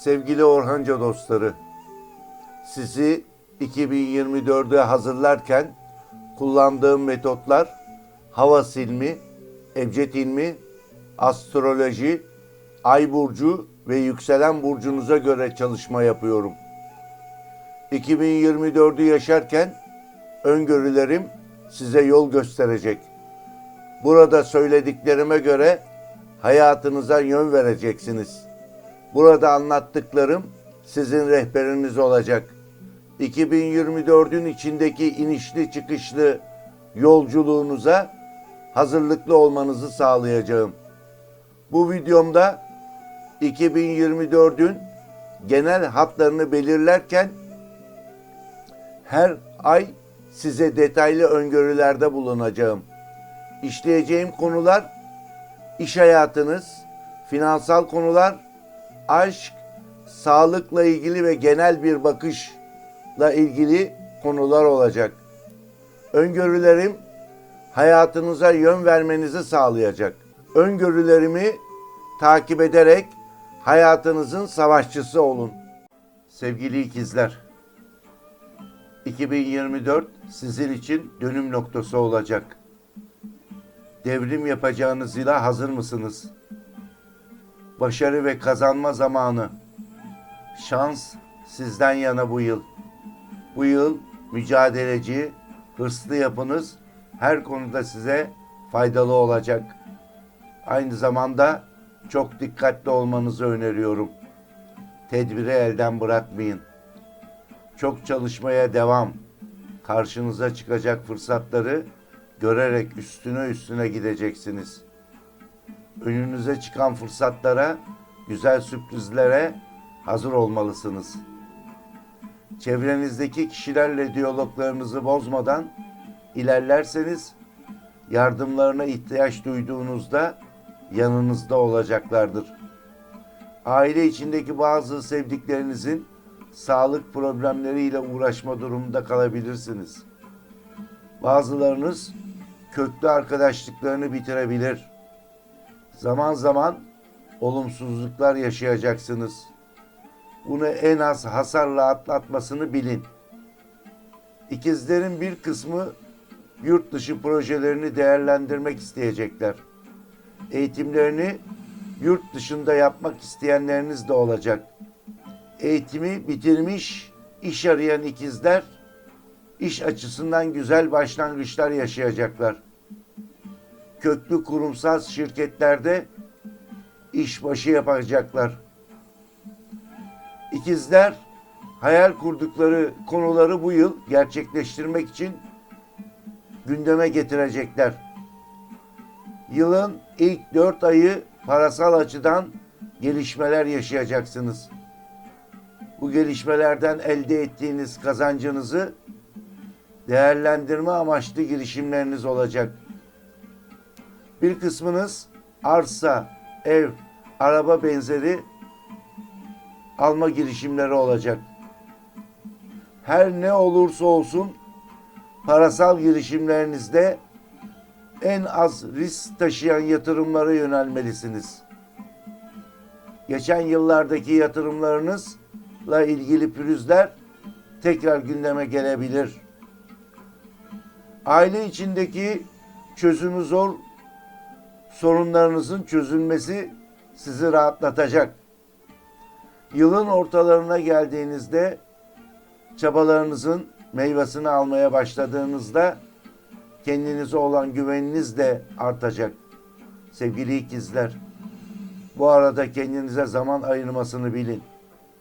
Sevgili Orhanca dostları, sizi 2024'e hazırlarken kullandığım metotlar hava silmi, ebced ilmi, astroloji, ay burcu ve yükselen burcunuza göre çalışma yapıyorum. 2024'ü yaşarken öngörülerim size yol gösterecek. Burada söylediklerime göre hayatınıza yön vereceksiniz. Burada anlattıklarım sizin rehberiniz olacak. 2024'ün içindeki inişli çıkışlı yolculuğunuza hazırlıklı olmanızı sağlayacağım. Bu videomda 2024'ün genel hatlarını belirlerken her ay size detaylı öngörülerde bulunacağım. İşleyeceğim konular iş hayatınız, finansal konular, aşk, sağlıkla ilgili ve genel bir bakışla ilgili konular olacak. Öngörülerim hayatınıza yön vermenizi sağlayacak. Öngörülerimi takip ederek hayatınızın savaşçısı olun. Sevgili ikizler, 2024 sizin için dönüm noktası olacak. Devrim yapacağınız yıla hazır mısınız? Başarı ve kazanma zamanı. Şans sizden yana bu yıl. Bu yıl mücadeleci, hırslı yapınız her konuda size faydalı olacak. Aynı zamanda çok dikkatli olmanızı öneriyorum. Tedbiri elden bırakmayın. Çok çalışmaya devam. Karşınıza çıkacak fırsatları görerek üstüne üstüne gideceksiniz. Önünüze çıkan fırsatlara, güzel sürprizlere hazır olmalısınız. Çevrenizdeki kişilerle diyaloglarınızı bozmadan ilerlerseniz yardımlarına ihtiyaç duyduğunuzda yanınızda olacaklardır. Aile içindeki bazı sevdiklerinizin sağlık problemleriyle uğraşma durumunda kalabilirsiniz. Bazılarınız köklü arkadaşlıklarını bitirebilir. Zaman zaman olumsuzluklar yaşayacaksınız. Bunu en az hasarla atlatmasını bilin. İkizlerin bir kısmı yurt dışı projelerini değerlendirmek isteyecekler. Eğitimlerini yurt dışında yapmak isteyenleriniz de olacak. Eğitimi bitirmiş, iş arayan ikizler iş açısından güzel başlangıçlar yaşayacaklar. Köklü kurumsal şirketlerde işbaşı yapacaklar. İkizler hayal kurdukları konuları bu yıl gerçekleştirmek için gündeme getirecekler. Yılın ilk dört ayı parasal açıdan gelişmeler yaşayacaksınız. Bu gelişmelerden elde ettiğiniz kazancınızı değerlendirme amaçlı girişimleriniz olacak. Bir kısmınız arsa, ev, araba benzeri alma girişimleri olacak. Her ne olursa olsun parasal girişimlerinizde en az risk taşıyan yatırımlara yönelmelisiniz. Geçen yıllardaki yatırımlarınızla ilgili pürüzler tekrar gündeme gelebilir. Aile içindeki çözümü zor sorunlarınızın çözülmesi sizi rahatlatacak. Yılın ortalarına geldiğinizde çabalarınızın meyvesini almaya başladığınızda kendinize olan güveniniz de artacak. Sevgili ikizler, bu arada kendinize zaman ayırmasını bilin.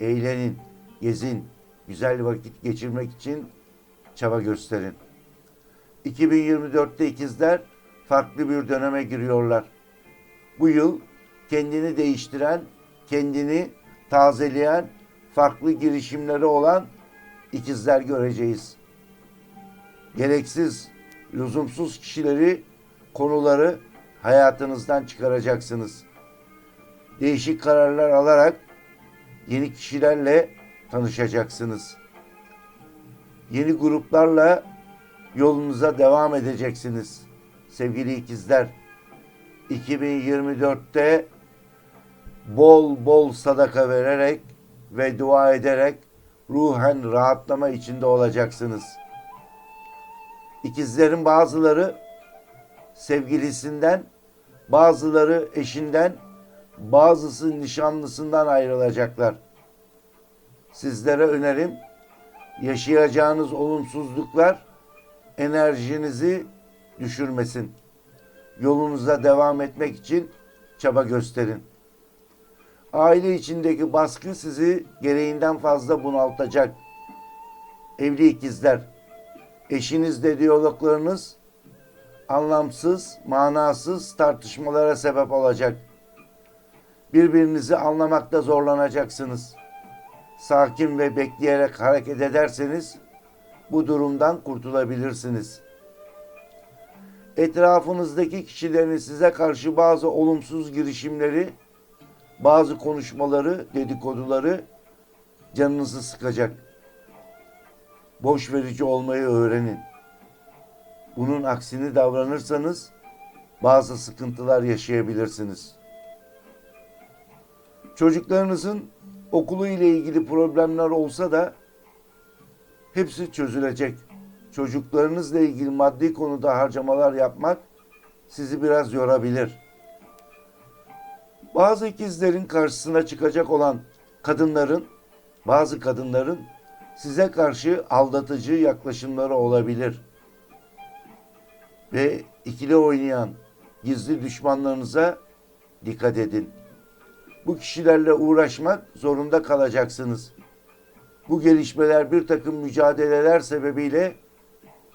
Eğlenin, gezin, güzel vakit geçirmek için çaba gösterin. 2024'te ikizler farklı bir döneme giriyorlar. Bu yıl kendini değiştiren, kendini tazeleyen, farklı girişimleri olan ikizler göreceğiz. Gereksiz, lüzumsuz kişileri, konuları hayatınızdan çıkaracaksınız. Değişik kararlar alarak yeni kişilerle tanışacaksınız. Yeni gruplarla yolunuza devam edeceksiniz. Sevgili ikizler, 2024'te bol bol sadaka vererek ve dua ederek ruhen rahatlama içinde olacaksınız. İkizlerin bazıları sevgilisinden, bazıları eşinden, bazısı nişanlısından ayrılacaklar. Sizlere önerim yaşayacağınız olumsuzluklar enerjinizi düşürmesin. Yolunuza devam etmek için çaba gösterin. Aile içindeki baskı sizi gereğinden fazla bunaltacak. Evli ikizler, eşinizle diyaloglarınız anlamsız, manasız tartışmalara sebep olacak. Birbirinizi anlamakta zorlanacaksınız. Sakin ve bekleyerek hareket ederseniz bu durumdan kurtulabilirsiniz. Etrafınızdaki kişilerin size karşı bazı olumsuz girişimleri, bazı konuşmaları, dedikoduları canınızı sıkacak. Boş verici olmayı öğrenin. Bunun aksini davranırsanız bazı sıkıntılar yaşayabilirsiniz. Çocuklarınızın okulu ile ilgili problemler olsa da hepsi çözülecek. Çocuklarınızla ilgili maddi konuda harcamalar yapmak sizi biraz yorabilir. Bazı ikizlerin karşısına çıkacak olan kadınların, bazı kadınların size karşı aldatıcı yaklaşımları olabilir. Ve ikili oynayan gizli düşmanlarınıza dikkat edin. Bu kişilerle uğraşmak zorunda kalacaksınız. Bu gelişmeler bir takım mücadeleler sebebiyle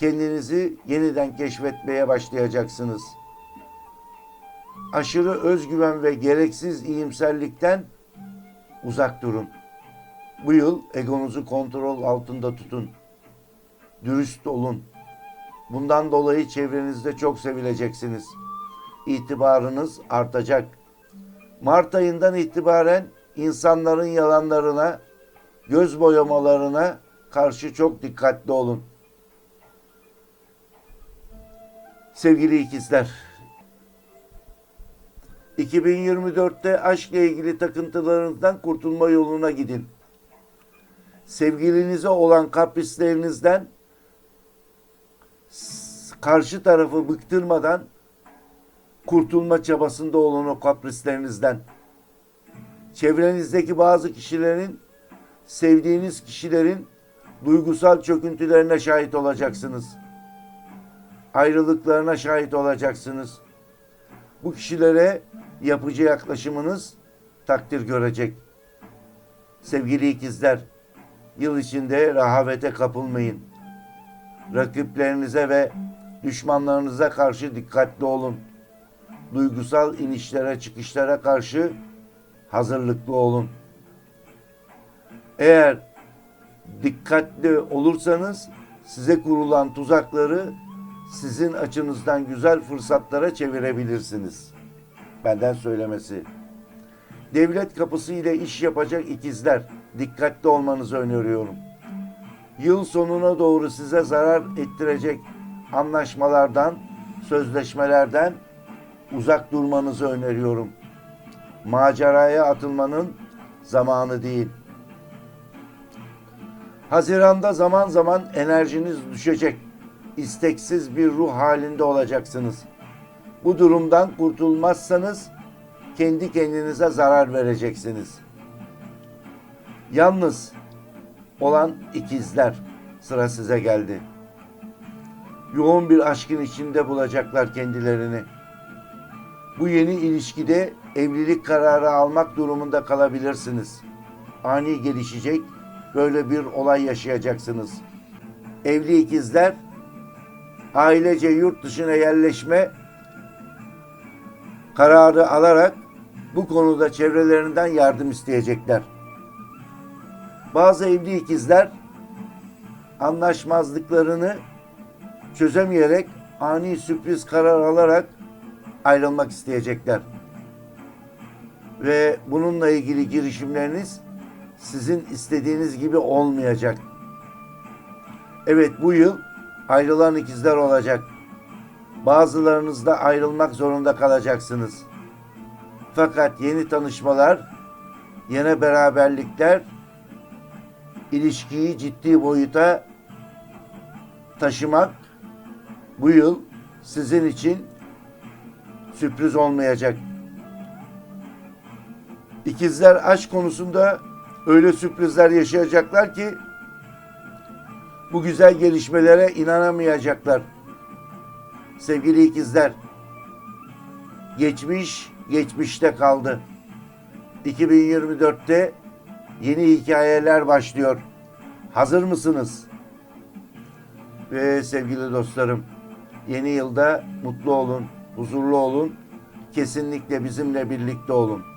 kendinizi yeniden keşfetmeye başlayacaksınız. Aşırı özgüven ve gereksiz iyimserlikten uzak durun. Bu yıl egonuzu kontrol altında tutun. Dürüst olun. Bundan dolayı çevrenizde çok sevileceksiniz. İtibarınız artacak. Mart ayından itibaren insanların yalanlarına, göz boyamalarına karşı çok dikkatli olun. Sevgili ikizler, 2024'te aşkla ilgili takıntılarınızdan kurtulma yoluna gidin. Sevgilinize olan kaprislerinizden karşı tarafı bıktırmadan kurtulma çabasında olun o kaprislerinizden. Çevrenizdeki bazı kişilerin, sevdiğiniz kişilerin duygusal çöküntülerine şahit olacaksınız. Ayrılıklarına şahit olacaksınız. Bu kişilere yapıcı yaklaşımınız takdir görecek. Sevgili ikizler, yıl içinde rahavete kapılmayın. Rakiplerinize ve düşmanlarınıza karşı dikkatli olun. Duygusal inişlere çıkışlara karşı hazırlıklı olun. Eğer dikkatli olursanız size kurulan tuzakları sizin açınızdan güzel fırsatlara çevirebilirsiniz. Benden söylemesi. Devlet kapısı ile iş yapacak ikizler dikkatli olmanızı öneriyorum. Yıl sonuna doğru size zarar ettirecek anlaşmalardan, sözleşmelerden uzak durmanızı öneriyorum. Maceraya atılmanın zamanı değil. Haziranda zaman zaman enerjiniz düşecek. İsteksiz bir ruh halinde olacaksınız. Bu durumdan kurtulmazsanız kendi kendinize zarar vereceksiniz. Yalnız olan ikizler sıra size geldi. Yoğun bir aşkın içinde bulacaklar kendilerini. Bu yeni ilişkide evlilik kararı almak durumunda kalabilirsiniz. Ani gelişecek böyle bir olay yaşayacaksınız. Evli ikizler ailece yurt dışına yerleşme kararı alarak bu konuda çevrelerinden yardım isteyecekler. Bazı evli ikizler anlaşmazlıklarını çözemeyerek ani sürpriz karar alarak ayrılmak isteyecekler. Ve bununla ilgili girişimleriniz sizin istediğiniz gibi olmayacak. Evet bu yıl ayrılan ikizler olacak. Bazılarınız da ayrılmak zorunda kalacaksınız. Fakat yeni tanışmalar, yeni beraberlikler ilişkiyi ciddi boyuta taşımak bu yıl sizin için sürpriz olmayacak. İkizler aşk konusunda öyle sürprizler yaşayacaklar ki bu güzel gelişmelere inanamayacaklar. Sevgili ikizler, geçmiş geçmişte kaldı. 2024'te yeni hikayeler başlıyor. Hazır mısınız? Ve sevgili dostlarım, yeni yılda mutlu olun, huzurlu olun. Kesinlikle bizimle birlikte olun.